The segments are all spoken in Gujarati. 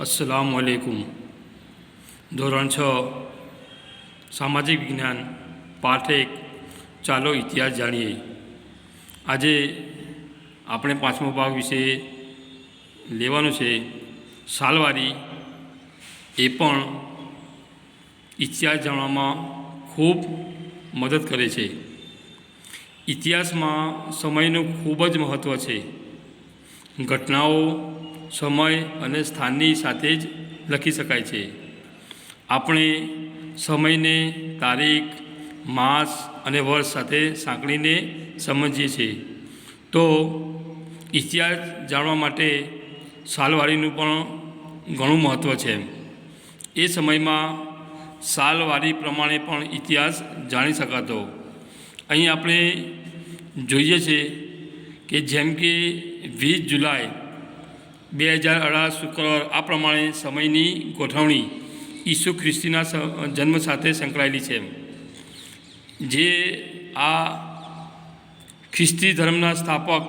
અસલામ વાલેકુમ ધોરણ છ, સામાજિક વિજ્ઞાન પાઠ એક. ચાલો ઇતિહાસ જાણીએ. આજે આપણે પાંચમો ભાગ વિશે લેવાનું છે. સાલવારી એ પણ ઇતિહાસ જાણવામાં ખૂબ મદદ કરે છે. ઇતિહાસમાં સમયનું ખૂબ જ મહત્ત્વ છે. ઘટનાઓ સમય અને સ્થાનની સાથે જ લખી શકાય છે. આપણે સમયને તારીખ, માસ અને વર્ષ સાથે સાંકળીને સમજીએ છીએ. તો ઇતિહાસ જાણવા માટે સાલવારીનું પણ ઘણું મહત્ત્વ છે. એ સમયમાં સાલવારી પ્રમાણે પણ ઇતિહાસ જાણી શકાતો. અહીં આપણે જોઈએ છે કે જેમ કે વીસ જુલાઈ બે હજાર અઢાર શુક્રવાર આ પ્રમાણે સમયની ગોઠવણી ઈસુ ખ્રિસ્તીના જન્મ સાથે સંકળાયેલી છે. જે આ ખ્રિસ્તી ધર્મના સ્થાપક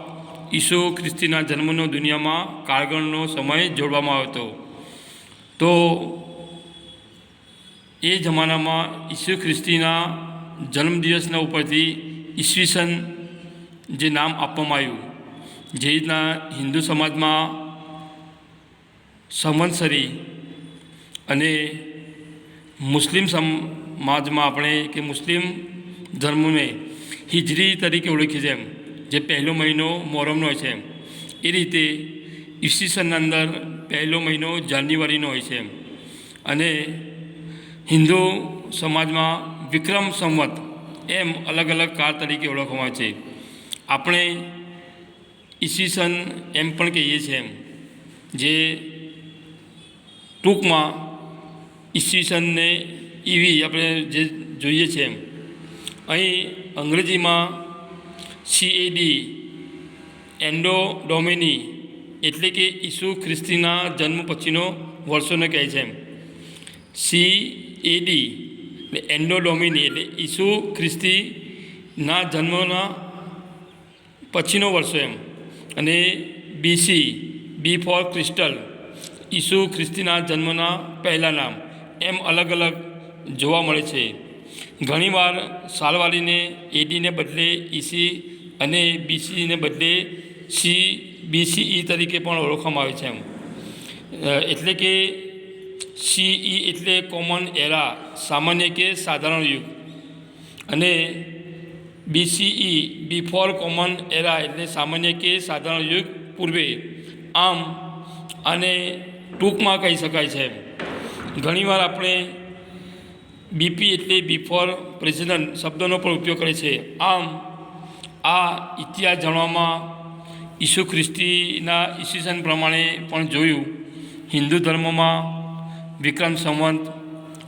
ઈસુ ખ્રિસ્તીના જન્મનો દુનિયામાં કાળગણનો સમય જોડવામાં આવ્યો હતો. તો એ જમાનામાં ઈસુ ખ્રિસ્તીના જન્મદિવસના ઉપરથી ઈસવીસન જે નામ આપવામાં આવ્યું, જે રીતના હિન્દુ સમાજમાં સંવત્સરી અને મુસ્લિમ સમાજમાં આપણે કે મુસ્લિમ ધર્મને હિજરી તરીકે ઓળખીએ છીએ એમ, જે પહેલો મહિનો મોહરમનો હોય છે એમ. એ રીતે ઈસવીસનના અંદર પહેલો મહિનો જાન્યુઆરીનો હોય છે એમ. અને હિન્દુ સમાજમાં વિક્રમ સંવત એમ અલગ અલગ કાળ તરીકે ઓળખવામાં છે. આપણે ઈસવીસન એમ પણ કહીએ છીએ એમ, જે ટૂંકમાં ઈસવીસનને એવી આપણે જે જોઈએ છે એમ. અહીં અંગ્રેજીમાં સીએડી એન્ડો ડોમિની એટલે કે ઈસુ ખ્રિસ્તીના જન્મ પછીનો વર્ષોને કહે છે એમ. સી એડી એટલે એન્ડો ડોમિની એટલે ઈસુ ખ્રિસ્તીના જન્મના પછીનો વર્ષો એમ. અને બીસી બી ફોર ક્રિસ્ટલ ઈસુ ખ્રિસ્તીના જન્મના પહેલાં નામ. એમ અલગ અલગ જોવા મળે છે. ઘણીવાર સાલવારીને એડીને બદલે ઈસી અને બીસીને બદલે સી, બીસીઈ તરીકે પણ ઓળખવામાં આવે છે એમ. એટલે કે સીઈ એટલે કોમન એરા, સામાન્ય કે સાધારણ યુગ. અને બીસીઈ, બિફોર કોમન એરા એટલે સામાન્ય કે સાધારણ યુગ પૂર્વે. આમ, આને ટૂંકમાં કહી શકાય છે. ઘણીવાર આપણે બીપી એટલે બિફોર પ્રેસિડન્ટ શબ્દનો પણ ઉપયોગ કરે છે. આમ, આ ઇતિહાસ જાણવામાં ઈસુ ખ્રિસ્તીના ઈસવીસન પ્રમાણે પણ જોયું. હિન્દુ ધર્મમાં વિક્રમ સંવંત,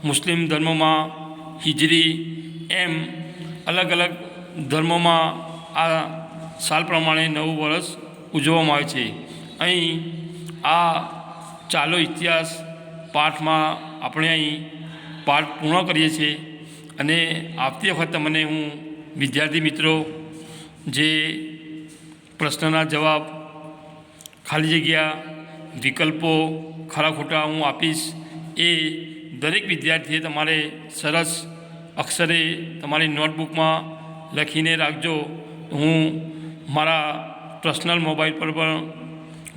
મુસ્લિમ ધર્મમાં હિજરી, એમ અલગ અલગ ધર્મોમાં આ સાલ પ્રમાણે નવું વર્ષ ઉજવવામાં આવે છે. અહીં આ ચાલો ઇતિહાસ પાઠમાં આપણે અહીં પાઠ પૂર્ણ કરીએ છીએ અને આવતી વખત મને હું વિદ્યાર્થી મિત્રો જે પ્રશ્નના જવાબ ખાલી જગ્યા, વિકલ્પો ખરા ખોટા હું આપીશ, એ દરેક વિદ્યાર્થીએ તમારે સરસ અક્ષરે તમારી નોટબુકમાં લખીને રાખજો. હું મારા પર્સનલ મોબાઈલ પર પણ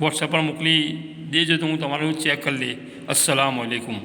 વોટ્સએપ પર મોકલી દેજો તો હું તમારું ચેક કરી લઈ અસલામ વાલેકુમ